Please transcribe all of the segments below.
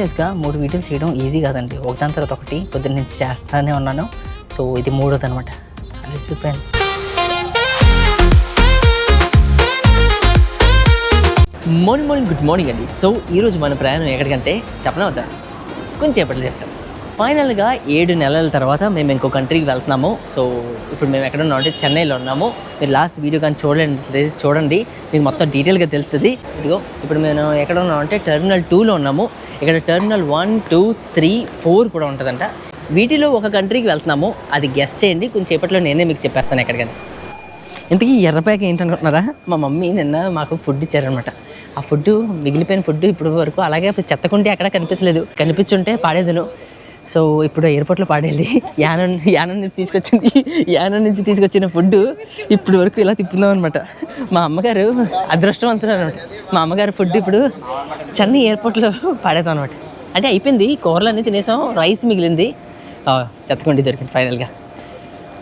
కంటిన్యూస్గా మూడు వీడియోలు చేయడం ఈజీ కాదండి. ఒకదాని తర్వాత ఒకటి పొద్దున్న నుంచి చేస్తానే ఉన్నాను. సో ఇది మూడోది అనమాట అలసిపోయాను మార్నింగ్ మార్నింగ్ గుడ్ మార్నింగ్ అండి. సో ఈరోజు మన ప్రయాణం ఎక్కడికంటే చెప్పనా వద్దా? కొంచెం సేపట్లో చెప్తాం ఫైనల్గా ఏడు నెలల తర్వాత మేము ఇంకో కంట్రీకి వెళ్తున్నాము. సో ఇప్పుడు మేము ఎక్కడ ఉన్నాం అంటే చెన్నైలో ఉన్నాము. మీరు లాస్ట్ వీడియో కానీ చూడండి చూడండి. మీకు మొత్తం డీటెయిల్గా తెలుస్తుంది. ఇదిగో ఇప్పుడు మేము ఎక్కడ ఉన్నాం అంటే టెర్మినల్ టూలో ఉన్నాము. ఇక్కడ terminal one two three four కూడా ఉంటుందంట. వీటిలో ఒక కంట్రీకి వెళ్తున్నాము. అది గెస్ట్ చేయండి. కొంచెం సేపట్లో నేనే మీకు చెప్పేస్తాను ఎక్కడికని. ఇంతకీ ఎర్రపాక ఏంటనుకుంటున్నారా? మా మమ్మీ నిన్న మాకు ఫుడ్ ఇచ్చారనమాట. ఆ ఫుడ్ మిగిలిపోయిన ఫుడ్ ఇప్పుడు వరకు అలాగే చెత్తకుంటే ఎక్కడ కనిపించలేదు. కనిపించుంటే పాడేదను. సో ఇప్పుడు ఎయిర్పోర్ట్లో పాడేది యానం యానం నుంచి తీసుకొచ్చింది యానం నుంచి తీసుకొచ్చిన ఫుడ్ ఇప్పుడు వరకు ఇలా తిప్పుతున్నాం అనమాట మా అమ్మగారు అదృష్టవంతులు అనమాట మా అమ్మగారు ఫుడ్ ఇప్పుడు చెన్నై ఎయిర్పోర్ట్లో పాడేదాం అనమాట అంటే అయిపోయింది కూరలు అన్నీ తినేసాం రైస్ మిగిలింది. చెత్తకుండి దొరికింది ఫైనల్గా.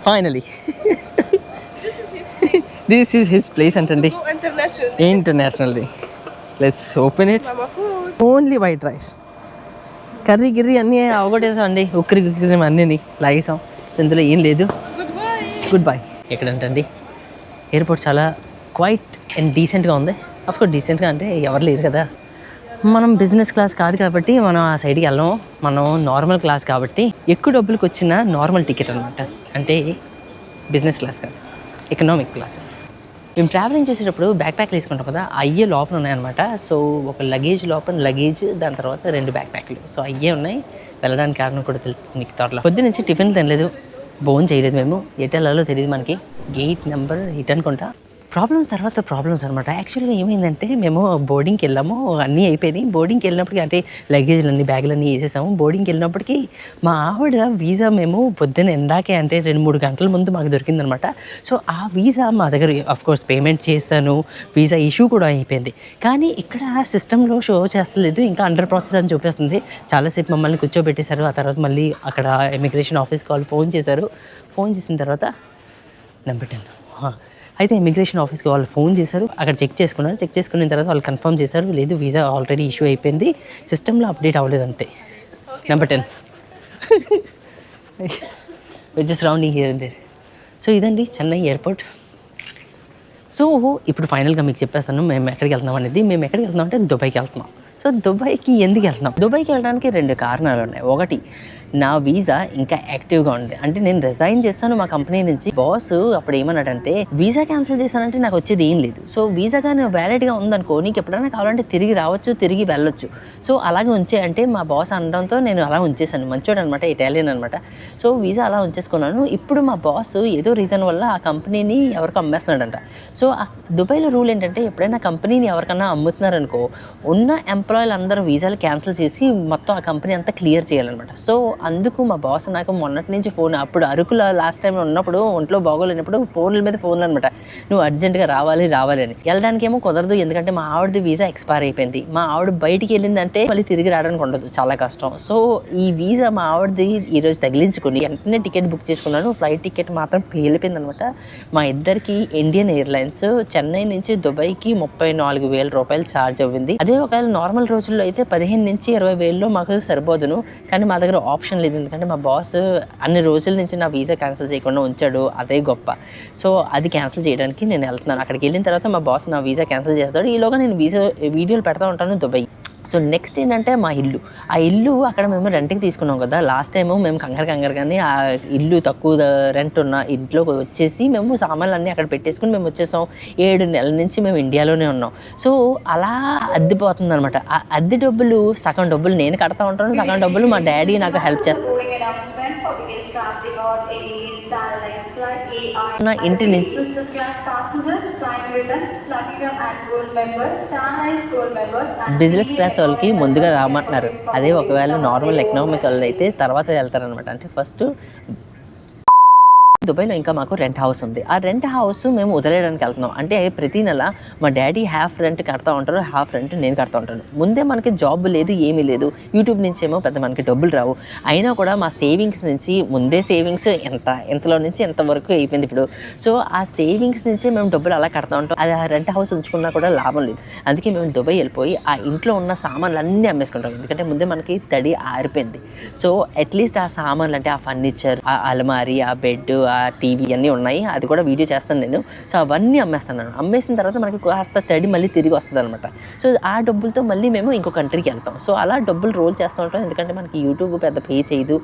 Finally. This is his place అంటండి. ఇంటర్నేషనల్ది let's open it. Only white rice curry గిర్రీ అన్నీ అవగొట్టేసాం అండి ఉక్కిరి ఉక్కిరి అన్నీ లాగేసాం. సో ఇందులో ఏం లేదు. గుడ్ బై ఎక్కడంటండి? ఎయిర్పోర్ట్ చాలా క్వైట్ అండ్ డీసెంట్గా ఉంది. అఫ్కోర్స్ డీసెంట్గా అంటే ఎవరు లేరు కదా. మనం బిజినెస్ క్లాస్ కాదు కాబట్టి మనం ఆ సైడ్కి వెళ్ళము మనం నార్మల్ క్లాస్ కాబట్టి ఎక్కువ డబ్బులకు వచ్చిన నార్మల్ టికెట్ అనమాట అంటే బిజినెస్ క్లాస్ కాదు ఎకనామిక్ క్లాస్. మేము ట్రావెలింగ్ చేసేటప్పుడు బ్యాక్ ప్యాక్లు వేసుకుంటాం కదా అయ్యే లోపల ఉన్నాయన్నమాట. సో ఒక లగేజ్ లోపల లగేజ్ దాని తర్వాత రెండు బ్యాక్ ప్యాక్లు సో అయ్యే ఉన్నాయి. వెళ్ళడానికి కారణం కూడా తెలుస్తుంది మీకు త్వరలో. పొద్దు నుంచి టిఫిన్ తినలేదు. బోన్ చేయలేదు మేము. ఎటు వెళ్ళాలో తెలియదు మనకి. గేట్ నెంబర్ హిట్ అనుకుంటా. ప్రాబ్లమ్స్ తర్వాత ప్రాబ్లమ్స్ అనమాట యాక్చువల్గా ఏమైందంటే మేము బోర్డింగ్కి వెళ్ళాము అన్నీ అయిపోయినాయి. బోర్డింగ్కి వెళ్ళినప్పటికీ అంటే లగేజ్లు అన్ని బ్యాగులు అన్నీ వేసేసాము. బోర్డింగ్కి వెళ్ళినప్పటికీ మా ఆవిడ వీసా మేము పొద్దున్న ఎందాకే అంటే రెండు మూడు గంటల ముందు మాకు దొరికిందనమాట సో ఆ వీసా మా దగ్గర కోర్స్ పేమెంట్ చేశాను. వీసా ఇష్యూ కూడా అయిపోయింది. కానీ ఇక్కడ సిస్టంలో షో చేస్తలేదు. ఇంకా అండర్ ప్రాసెస్ అని చూపిస్తుంది. చాలాసేపు మమ్మల్ని కూర్చోబెట్టేశారు. ఆ తర్వాత మళ్ళీ అక్కడ ఇమిగ్రేషన్ ఆఫీస్కి వాళ్ళు ఫోన్ చేశారు. ఫోన్ చేసిన తర్వాత నెంబర్ టెన్ అయితే ఇమిగ్రేషన్ ఆఫీస్కి వాళ్ళు ఫోన్ చేశారు. అక్కడ చెక్ చేసుకున్నారు. చెక్ చేసుకున్న తర్వాత వాళ్ళు కన్ఫర్మ్ చేశారు లేదు వీసా ఆల్రెడీ ఇష్యూ అయిపోయింది. సిస్టంలో అప్డేట్ అవ్వలేదు అంతే. Number ten just rounding here and there so ఇదండి చెన్నై ఎయిర్పోర్ట్. సో ఇప్పుడు ఫైనల్గా మీకు చెప్పేస్తాను మేము ఎక్కడికి వెళ్తున్నాం అనేది. మేము ఎక్కడికి వెళ్తున్నాం అంటే దుబాయ్కి వెళ్తున్నాం. సో దుబాయ్కి ఎందుకు వెళ్తున్నాం? దుబాయ్కి వెళ్ళడానికి రెండు కారణాలు ఉన్నాయి. ఒకటి నా వీసా ఇంకా యాక్టివ్గా ఉంది. అంటే నేను రిజైన్ చేస్తాను మా కంపెనీ నుంచి. బాస్ అప్పుడు ఏమన్నాడంటే వీసా క్యాన్సిల్ చేశానంటే నాకు వచ్చేది ఏం లేదు. సో వీసా కానీ వ్యాలిడ్గా ఉందనుకో నీకు ఎప్పుడైనా కావాలంటే తిరిగి రావచ్చు తిరిగి వెళ్ళొచ్చు. సో అలాగే ఉంచే అంటే మా బాస్ అనడంతో నేను అలా ఉంచేసాను మంచోడు అనమాట ఇటాలియన్ అనమాట. సో వీసా అలా ఉంచేసుకున్నాను. ఇప్పుడు మా బాస్ ఏదో రీజన్ వల్ల ఆ కంపెనీని ఎవరికో అమ్మేస్తున్నాడంట. సో ఆ దుబాయ్లో రూల్ ఏంటంటే ఎప్పుడైనా కంపెనీని ఎవరికన్నా అమ్ముతున్నారనుకో ఉన్న ఎంప్లాయీలు అందరూ వీసాలు క్యాన్సిల్ చేసి మొత్తం ఆ కంపెనీ అంతా క్లియర్ చేయాలన్నమాట. సో అందుకు మా బాస్ నాకు మొన్నటి నుంచి ఫోన్ అప్పుడు అరకులో లాస్ట్ టైం ఉన్నప్పుడు ఒంట్లో బాగోలేనప్పుడు ఫోన్ల మీద ఫోన్లు అనమాట నువ్వు అర్జెంటుగా రావాలి రావాలి అని. వెళ్ళడానికి ఏమో కుదరదు ఎందుకంటే మా ఆవిడది వీసా ఎక్స్పైర్ అయిపోయింది. మా ఆవిడ బయటికి వెళ్ళిందంటే మళ్ళీ తిరిగి రావడానికి ఉండదు చాలా కష్టం. సో ఈ వీసా మా ఆవిడది ఈరోజు తగిలించుకుని వెంటనే టికెట్ బుక్ చేసుకున్నాను. ఫ్లైట్ టికెట్ మాత్రం పేలిపోయింది అనమాట మా ఇద్దరికి ఇండియన్ ఎయిర్లైన్స్ చెన్నై నుంచి దుబాయ్కి ముప్పై నాలుగు వేల రూపాయలు ఛార్జ్ అవ్వింది. అదే ఒకవేళ నార్మల్ రోజుల్లో అయితే పదిహేను నుంచి ఇరవై వేల్లో మాకు సరిపోదును. కానీ మా దగ్గర ఆప్షన్ ఆప్షన్ లేదు. ఎందుకంటే మా బాస్ అన్ని రోజుల నుంచి నా వీసా క్యాన్సిల్ చేయకుండా ఉంచాడు. అదే గొప్ప. సో అది క్యాన్సిల్ చేయడానికి నేను వెళ్తున్నాను. అక్కడికి వెళ్ళిన తర్వాత మా బాస్ నా వీసా క్యాన్సిల్ చేస్తాడు. ఈలోగా నేను వీసా వీడియోలు పెడతా ఉంటాను దుబాయ్. సో నెక్స్ట్ ఏంటంటే మా ఇల్లు. ఆ ఇల్లు అక్కడ మేము రెంట్కి తీసుకున్నాం కదా. లాస్ట్ టైము మేము కంగారు కంగారు కానీ ఆ ఇల్లు తక్కువ రెంట్ ఉన్న ఇంట్లో వచ్చేసి మేము సామాన్లు అన్నీ అక్కడ పెట్టేసుకుని మేము వచ్చేసాం. ఏడు నెలల నుంచి మేము ఇండియాలోనే ఉన్నాం. సో అలా అద్దెపోతుంది అనమాట ఆ అద్దె డబ్బులు సగం డబ్బులు నేను కడతా ఉంటాను. సగం డబ్బులు మా డాడీ నాకు హెల్ప్ చేస్తాను నా ఇంటి నుంచి బిజినెస్ క్లాస్ వాళ్ళకి ముందుగా రామంటున్నారు. అదే ఒకవేళ నార్మల్ ఎకనామికల్ అయితే తర్వాత వెళ్తారనమాట అంటే ఫస్ట్ దుబాయ్లో ఇంకా మాకు రెంట్ హౌస్ ఉంది. ఆ రెంట్ హౌస్ మేము వదిలేయడానికి వెళ్తున్నాం. అంటే ప్రతి నెల మా డాడీ హాఫ్ రెంట్ కడతా ఉంటారు హాఫ్ రెంట్ నేను కడతా ఉంటాను. ముందే మనకి జాబ్ లేదు ఏమీ లేదు. యూట్యూబ్ నుంచి ఏమో పెద్ద మనకి డబ్బులు రావు. అయినా కూడా మా సేవింగ్స్ నుంచి ముందే సేవింగ్స్ ఎంత ఎంతలో నుంచి ఎంతవరకు అయిపోయింది ఇప్పుడు. సో ఆ సేవింగ్స్ నుంచి మేము డబ్బులు అలా కడతా ఉంటాం. అది ఆ రెంట్ హౌస్ ఉంచుకున్నా కూడా లాభం లేదు. అందుకే మేము దుబాయ్ వెళ్ళిపోయి ఆ ఇంట్లో ఉన్న సామాన్లు అన్నీ అమ్మేసుకుంటాం. ఎందుకంటే ముందే మనకి తడి ఆరిపోయింది. సో అట్లీస్ట్ ఆ సామాన్లు అంటే ఆ ఫర్నిచర్ ఆ అలమారి ఆ బెడ్ ఆ టీవీ అన్నీ ఉన్నాయి. అది కూడా వీడియో చేస్తాను నేను. సో అవన్నీ అమ్మేస్తాను అమ్మేసిన తర్వాత మనకి కాస్త తడి మళ్ళీ తిరిగి వస్తుంది అనమాట సో ఆ డబ్బులతో మళ్ళీ మేము ఇంకో కంట్రీకి వెళ్తాం. సో అలా డబ్బులు రోల్ చేస్తూ ఉంటాం. ఎందుకంటే మనకి యూట్యూబ్ పెద్ద పే చేయదు.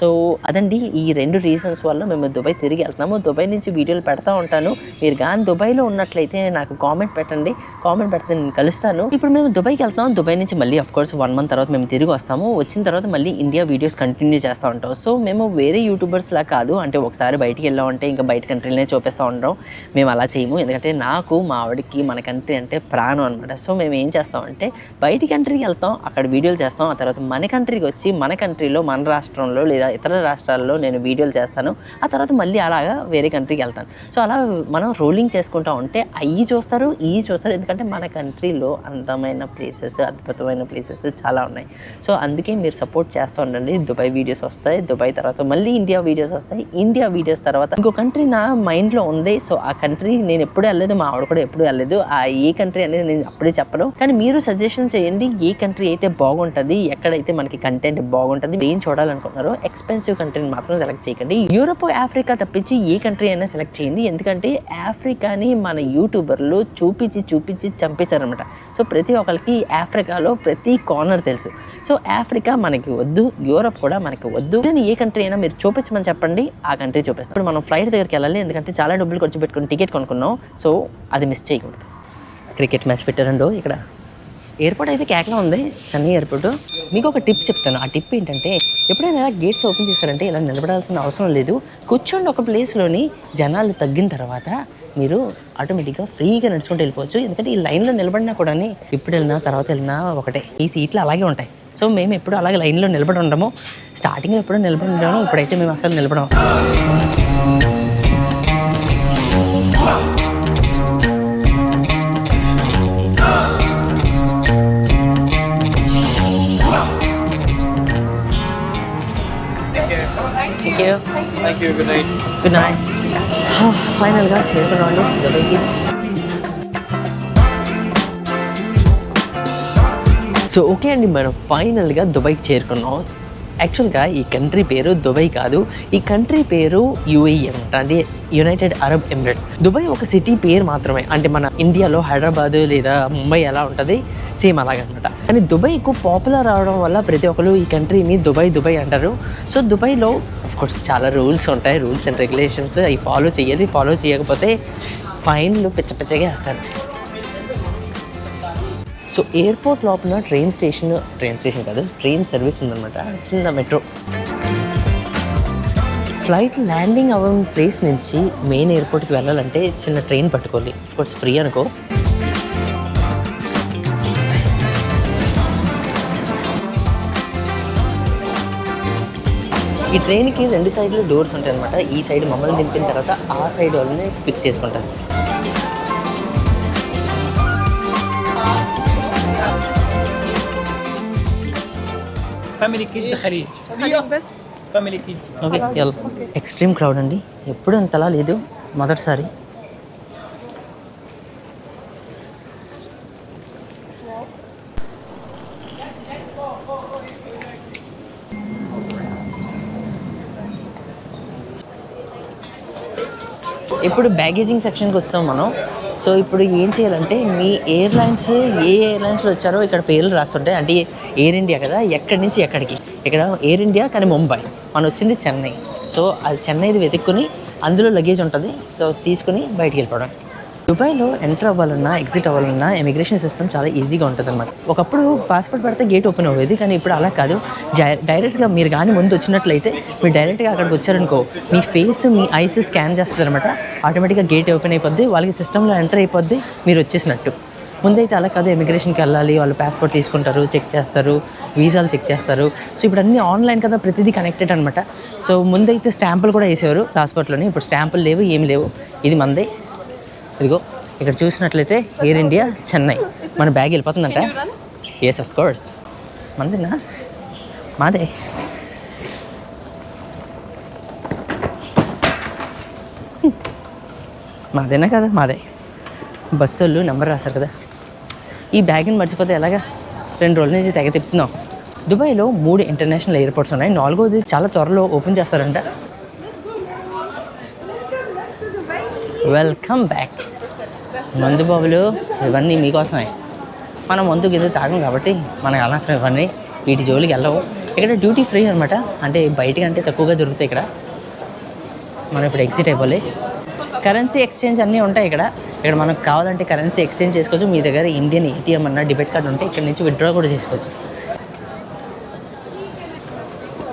సో అదండి ఈ రెండు రీజన్స్ వల్ల మేము దుబాయ్ తిరిగి వెళ్తున్నాము. దుబాయ్ నుంచి వీడియోలు పెడతా ఉంటాను. మీరు కానీ దుబాయ్లో ఉన్నట్లయితే నాకు కామెంట్ పెట్టండి. కామెంట్ పెడితే నేను కలుస్తాను. ఇప్పుడు మేము దుబాయ్కి వెళ్తాం దుబాయ్ నుంచి మళ్ళీ అఫ్ కోర్స్ వన్ మంత్ తర్వాత మేము తిరిగి వస్తాము. వచ్చిన తర్వాత మళ్ళీ ఇండియా వీడియోస్ కంటిన్యూ చేస్తూ ఉంటాం. సో మేము వేరే యూట్యూబర్స్ లా కాదు. అంటే ఒకసారి బయటికి వెళ్ళామంటే ఇంకా బయట కంట్రీలనే చూపిస్తూ ఉండడం. మేము అలా చేయము. ఎందుకంటే నాకు మా ఆవిడకి మన కంట్రీ అంటే ప్రాణం అనమాట సో మేము ఏం చేస్తామంటే బయటి కంట్రీకి వెళ్తాం అక్కడ వీడియోలు చేస్తాం. ఆ తర్వాత మన కంట్రీకి వచ్చి మన కంట్రీలో మన రాష్ట్రంలో లేదా ఇతర రాష్ట్రాల్లో నేను వీడియోలు చేస్తాను. ఆ తర్వాత మళ్ళీ అలాగా వేరే కంట్రీకి వెళ్తాను. సో అలా మనం రోలింగ్ చేసుకుంటా ఉంటే అవి చూస్తారు ఈ చూస్తారు. ఎందుకంటే మన కంట్రీలో అందమైన ప్లేసెస్ అద్భుతమైన ప్లేసెస్ చాలా ఉన్నాయి. సో అందుకే మీరు సపోర్ట్ చేస్తూ ఉండండి. దుబాయ్ వీడియోస్ వస్తాయి. దుబాయ్ తర్వాత మళ్ళీ ఇండియా వీడియోస్ వస్తాయి. ఇండియా వీడియోస్ తర్వాత. ఇంకో కంట్రీ నా మైండ్లో ఉంది. సో ఆ కంట్రీ నేను ఎప్పుడు వెళ్ళలేదు. మా ఆవిడ కూడా ఎప్పుడు వెళ్ళలేదు. ఆ ఏ కంట్రీ అనేది నేను అప్పుడే చెప్పను. కానీ మీరు సజెషన్ చేయండి. ఏ కంట్రీ అయితే బాగుంటుంది ఎక్కడైతే మనకి కంటెంట్ బాగుంటుంది ఏం చూడాలనుకుంటున్నారో ఎక్స్పెన్సివ్ కంట్రీని మాత్రం సెలెక్ట్ చేయకండి. యూరోప్ ఆఫ్రికా తప్పించి ఏ కంట్రీ అయినా సెలెక్ట్ చేయండి. ఎందుకంటే ఆఫ్రికాని మన యూట్యూబర్లు చూపించి చూపించి చంపేశారనమాట సో ప్రతి ఒక్కరికి ఆఫ్రికాలో ప్రతి కార్నర్ తెలుసు. సో ఆఫ్రికా మనకి వద్దు. యూరప్ కూడా మనకి వద్దు. నేను ఏ కంట్రీ అయినా మీరు చూపించమని చెప్పండి. ఆ కంట్రీ చూపిస్తాను ఇప్పుడు మనం ఫ్లైట్ దగ్గరికి వెళ్ళాలి ఎందుకంటే చాలా డబ్బులు ఖర్చు పెట్టుకుని టికెట్ కొనుక్కున్నాం. సో అది మిస్ చేయకూడదు. క్రికెట్ మ్యాచ్ పెట్టారండు ఇక్కడ. ఎయిర్పోర్ట్ అయితే కేకలా ఉంది చెన్నై ఎయిర్పోర్ట్ మీకు ఒక టిప్ చెప్తాను. ఆ టిప్ ఏంటంటే ఎప్పుడైనా ఇలా గేట్స్ ఓపెన్ చేశారంటే ఇలా నిలబడాల్సిన అవసరం లేదు. కూర్చోండి ఒక ప్లేస్లోని జనాలు తగ్గిన తర్వాత మీరు ఆటోమేటిక్గా ఫ్రీగా నడుచుకుంటూ వెళ్ళిపోవచ్చు. ఎందుకంటే ఈ లైన్లో నిలబడినా కూడా ఇప్పుడు వెళ్ళినా తర్వాత వెళ్ళినా ఒకటే. ఈ సీట్లు అలాగే ఉంటాయి. సో మేము ఎప్పుడు అలాగే లైన్లో నిలబడి ఉండము. స్టార్టింగ్లో ఎప్పుడో నిలబడి ఉండము ఇప్పుడైతే మేము అసలు నిలబడం. గుడ్ నైట్ ఫైనల్గా చేరుకున్నాను దుబాయ్కి సో ఓకే అండి మనం ఫైనల్గా దుబాయ్కి చేరుకున్నాం. యాక్చువల్గా ఈ కంట్రీ పేరు దుబాయ్ కాదు. ఈ కంట్రీ పేరు యుఏఈ అనమాట. అది యునైటెడ్ అరబ్ ఎమిరేట్స్ దుబాయ్ ఒక సిటీ పేరు మాత్రమే. అంటే మన ఇండియాలో హైదరాబాద్ లేదా ముంబై ఎలా ఉంటుంది? సేమ్ అలాగనమాట కానీ దుబాయ్ ఎక్కువ పాపులర్ అవడం వల్ల ప్రతి ఒక్కరు ఈ కంట్రీని దుబాయ్ దుబాయ్ అంటారు. సో దుబాయ్లో కోర్స్ చాలా రూల్స్ ఉంటాయి. రూల్స్ అండ్ రెగ్యులేషన్స్ అవి ఫాలో చేయాలి ఫాలో చేయకపోతే ఫైన్లు పిచ్చ పిచ్చగా వేస్తారు. సో ఎయిర్పోర్ట్ లోపల ట్రైన్ స్టేషన్ ట్రైన్ స్టేషన్ కాదు ట్రైన్ సర్వీస్ ఉందన్నమాట. చిన్న మెట్రో ఫ్లైట్ ల్యాండింగ్ అవ్వని ప్లేస్ నుంచి మెయిన్ ఎయిర్పోర్ట్కి వెళ్ళాలంటే చిన్న ట్రైన్ పట్టుకోవాలి. కోర్స్ ఫ్రీ అనుకో. ఈ ట్రైన్కి రెండు సైడ్లు డోర్స్ ఉంటాయి అనమాట ఈ సైడ్ మమ్మల్ని దింపిన తర్వాత ఆ సైడ్ వాళ్ళని పిక్ చేసుకుంటారు. Family kids ఖరీజ్ family kids okay extreme crowd అండి. ఎప్పుడు ఇంతలా లేదు. మొదటిసారి. ఇప్పుడు బ్యాగేజింగ్ సెక్షన్కి వస్తాం మనం. సో ఇప్పుడు ఏం చేయాలంటే మీ ఎయిర్లైన్స్ ఏ ఎయిర్లైన్స్లో వచ్చారో ఇక్కడ పేర్లు రాస్తుంటాయి. అంటే ఎయిర్ ఇండియా కదా ఎక్కడి నుంచి ఎక్కడికి? ఇక్కడ ఎయిర్ ఇండియా కానీ ముంబై మనం వచ్చింది చెన్నై. సో అది చెన్నైది వెతుక్కుని అందులో లగేజ్ ఉంటుంది. సో తీసుకుని బయటికి వెళ్ళిపోవడం. దుబాయ్లో ఎంటర్ అవ్వాలన్నా ఎగ్జిట్ అవ్వాలన్నా ఇమిగ్రేషన్ సిస్టమ్ చాలా ఈజీగా ఉంటుంది అనమాట ఒకప్పుడు పాస్పోర్ట్ పెడితే గేట్ ఓపెన్ అవ్వేది కానీ ఇప్పుడు అలా కాదు. డైరెక్ట్గా మీరు కానీ ముందు వచ్చినట్లయితే మీరు డైరెక్ట్గా అక్కడికి వచ్చారనుకో మీ ఫేస్ మీ ఐస్ స్కాన్ చేస్తుంది అనమాట ఆటోమేటిక్గా గేట్ ఓపెన్ అయిపోద్ది వాళ్ళకి సిస్టంలో ఎంటర్ అయిపోద్ది మీరు వచ్చేసినట్టు. ముందైతే అలా కాదు ఇమిగ్రేషన్కి వెళ్ళాలి వాళ్ళు పాస్పోర్ట్ తీసుకుంటారు చెక్ చేస్తారు వీసాలు చెక్ చేస్తారు. సో ఇప్పుడు అన్నీ ఆన్లైన్ కదా ప్రతిదీ కనెక్టెడ్ అనమాట సో ముందైతే స్టాంపులు కూడా వేసేవారు పాస్పోర్ట్లోనే ఇప్పుడు స్టాంపులు లేవు ఏమి లేవు. ఇది మందే. ఇదిగో ఇక్కడ చూసినట్లయితే ఎయిర్ ఇండియా చెన్నై మన బ్యాగ్ వెళ్ళిపోతుందంట. ఎస్ ఆఫ్ కోర్స్ మందేనా? మాదే. మాదేనా కదా? మాదే. బస్సు వాళ్ళు నెంబర్ రాశారు కదా. ఈ బ్యాగ్ని మర్చిపోతే ఎలాగా? రెండు రోజుల నుంచి తెగ తిప్పుతున్నాం. దుబాయ్లో మూడు ఇంటర్నేషనల్ ఎయిర్పోర్ట్స్ ఉన్నాయి. నాలుగోది చాలా త్వరలో ఓపెన్ చేస్తారంట. వెల్కమ్ బ్యాక్ మందు బాబులు ఇవన్నీ మీకోసమే. మనం మందుకు గిద్ద తాగం కాబట్టి మనకు అనవసరం ఇవన్నీ వీటి జోలికి వెళ్ళవు. ఇక్కడ డ్యూటీ ఫ్రీ అనమాట అంటే బయటికి అంటే తక్కువగా దొరుకుతాయి ఇక్కడ. మనం ఇప్పుడు ఎగ్జిట్ అయిపోవాలి. కరెన్సీ ఎక్స్చేంజ్ అన్నీ ఉంటాయి ఇక్కడ. ఇక్కడ మనకు కావాలంటే కరెన్సీ ఎక్స్చేంజ్ చేసుకోవచ్చు. మీ దగ్గర ఇండియన్ ఏటీఎం అన్న డెబిట్ కార్డు ఉంటే ఇక్కడ నుంచి విత్డ్రా కూడా చేసుకోవచ్చు.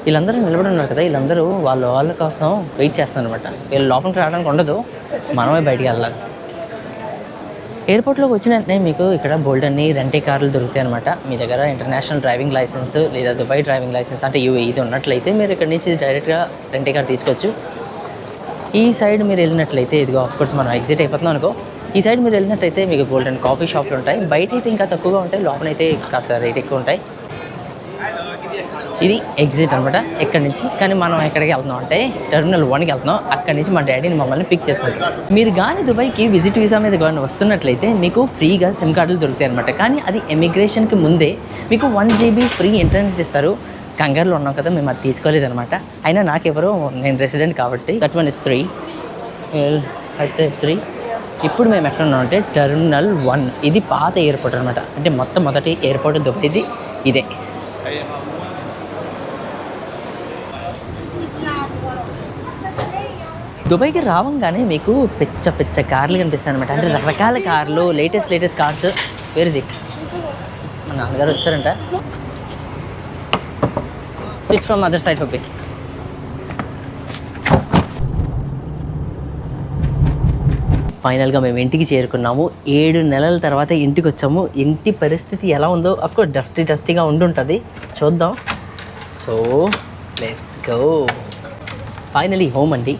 వీళ్ళందరూ నిలబడి ఉన్నారు కదా. వీళ్ళందరూ వాళ్ళ వాళ్ళ కోసం వెయిట్ చేస్తున్నారు అనమాట వీళ్ళు లోపలికి రావడానికి ఉండదు. మనమే బయటికి వెళ్ళాలి. ఎయిర్పోర్ట్లోకి వచ్చిన వెంటనే మీకు ఇక్కడ బోల్డ్ అన్ని రెంటే కార్లు దొరుకుతాయి అనమాట మీ దగ్గర ఇంటర్నేషనల్ డ్రైవింగ్ లైసెన్స్ లేదా దుబాయ్ డ్రైవింగ్ లైసెన్స్ అంటే ఇవి ఇది ఉన్నట్లయితే మీరు ఇక్కడ నుంచి డైరెక్ట్గా రెంటే కార్ తీసుకోవచ్చు. ఈ సైడ్ మీరు వెళ్ళినట్లయితే ఇదిగో ఆఫ్ కోర్స్ మనం ఎగ్జిట్ అయిపోతున్నాం అనుకో. ఈ సైడ్ మీరు వెళ్ళినట్లయితే మీకు గోల్డెన్ కాఫీ షాప్లు ఉంటాయి. బయట అయితే ఇంకా తక్కువగా ఉంటాయి. లోపల అయితే కాస్త రేట్ ఎక్కువ ఉంటాయి. ఇది ఎగ్జిట్ అనమాట ఎక్కడి నుంచి? కానీ మనం ఎక్కడికి వెళ్తున్నాం అంటే టెర్మినల్ వన్కి వెళ్తున్నాం అక్కడి నుంచి మా డాడీని మమ్మల్ని పిక్ చేసుకుంటాం మీరు కానీ దుబాయ్కి విజిట్ వీసా మీద కానీ వస్తున్నట్లయితే మీకు ఫ్రీగా సిమ్ కార్డులు దొరుకుతాయి అనమాట కానీ అది ఎమిగ్రేషన్కి ముందే మీకు వన్ జీబీ ఫ్రీ ఇంటర్నెట్ ఇస్తారు. కంగారులో ఉన్నాం కదా మేము అది తీసుకోలేదనమాట అయినా నాకెవరో నేను రెసిడెంట్ కాబట్టి that one is three three ఇప్పుడు మేము ఎక్కడ ఉన్నాం అంటే టెర్మినల్ వన్ ఇది పాత ఎయిర్పోర్ట్ అనమాట అంటే మొత్తం మొదటి ఎయిర్పోర్ట్ దొరికింది ఇదే. దుబాయ్కి రావంగానే మీకు పిచ్చ పిచ్చ కార్లు కనిపిస్తాయి అనమాట అంటే రకరకాల కార్లు లేటెస్ట్ లేటెస్ట్ కార్స్ వేరుజీ మా నాన్నగారు వస్తారంట. Six from other side okay ఫైనల్గా మేము ఇంటికి చేరుకున్నాము. ఏడు నెలల తర్వాత ఇంటికి వచ్చాము ఇంటి పరిస్థితి ఎలా ఉందో అఫ్కోర్స్ డస్టీ డస్టీగా ఉండుంటుంది. చూద్దాం. So let's go finally home అండి.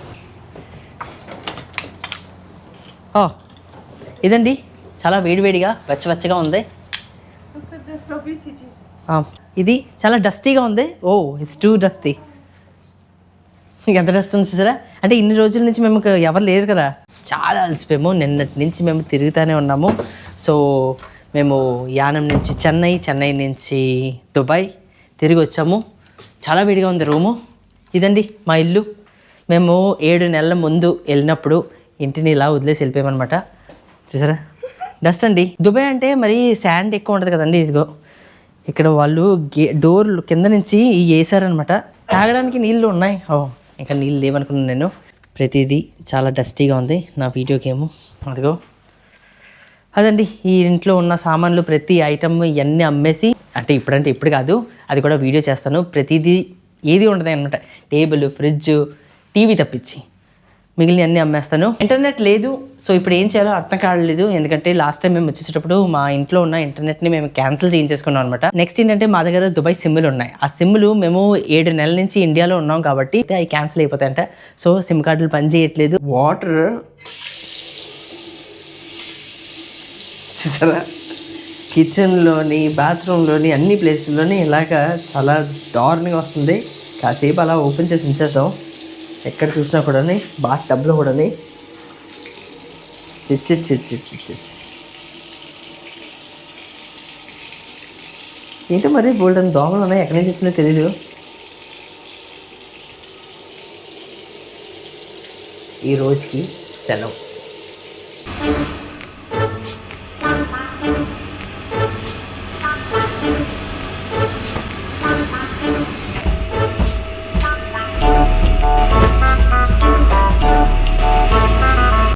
ఇదండి. చాలా వేడివేడిగా వెచ్చవెచ్చగా ఉంది. ఇది చాలా డస్టీగా ఉంది. ఓ ఇట్స్ టూ డస్టీ ఎంత డస్ట్ ఉంది చూసారా అంటే ఇన్ని రోజుల నుంచి మేము ఎవరు లేరు కదా. చాలా అలసిపోయాము. నిన్నటి నుంచి మేము తిరుగుతూనే ఉన్నాము. సో మేము యానం నుంచి చెన్నై చెన్నై నుంచి దుబాయ్ తిరిగి వచ్చాము. చాలా వేడిగా ఉంది రూము. ఇదండి మా ఇల్లు. మేము ఏడు నెలల ముందు వెళ్ళినప్పుడు ఇంటిని ఇలా వదిలేసి వెళ్ళిపోయామన్నమాట. చూసారా? డస్ట్ అండి. దుబాయ్ అంటే మరి శాండ్ ఎక్కువ ఉంటుంది కదండి ఇదిగో. ఇక్కడ వాళ్ళు గే డోర్ కింద నుంచి వేసారనమాట తాగడానికి నీళ్ళు ఉన్నాయి. ఓ ఇంకా నీళ్ళు లేవనుకున్నాను నేను. ప్రతిదీ చాలా డస్టీగా ఉంది నా వీడియో గేమ్. అదిగో. అదండి ఈ ఇంట్లో ఉన్న సామాన్లు ప్రతి ఐటమ్ ఇవన్నీ అమ్మేసి అంటే ఇప్పుడంటే ఇప్పుడు కాదు అది కూడా వీడియో చేస్తాను. ప్రతిదీ ఏది ఉండదు అనమాట. టేబుల్ ఫ్రిడ్జ్ టీవీ తప్పించి. మిగిలిన అన్నీ అమ్మేస్తాను. ఇంటర్నెట్ లేదు. సో ఇప్పుడు ఏం చేయాలో అర్థం కాలేదు ఎందుకంటే లాస్ట్ టైం మేము వచ్చేటప్పుడు మా ఇంట్లో ఉన్న ఇంటర్నెట్ని మేము క్యాన్సిల్ చేయించేసుకున్నాం అనమాట నెక్స్ట్ ఏంటంటే మా దగ్గర దుబాయ్ సిమ్లు ఉన్నాయి. ఆ సిమ్లు మేము ఏడు నెలల నుంచి ఇండియాలో ఉన్నాం కాబట్టి అవి క్యాన్సిల్ అయిపోతాయంట. సో సిమ్ కార్డులు పని చేయట్లేదు. వాటర్. చూసారా? కిచెన్లోని బాత్రూంలోని అన్ని ప్లేసుల్లోని ఇలాగ చాలా దారుణంగా వస్తుంది. కాసేపు అలా ఓపెన్ చేసి ఉంచేద్దాం. ఎక్కడ చూసినా కూడా బాత్ టబ్లో కూడా చిచ్చి చిచ్చి చిచ్చి ఏంటో మరి బోల్డెన్ దోమలు ఉన్నాయి? ఎక్కడి నుంచి వచ్చినా తెలీదు. ఈ రోజుకి సెలవు.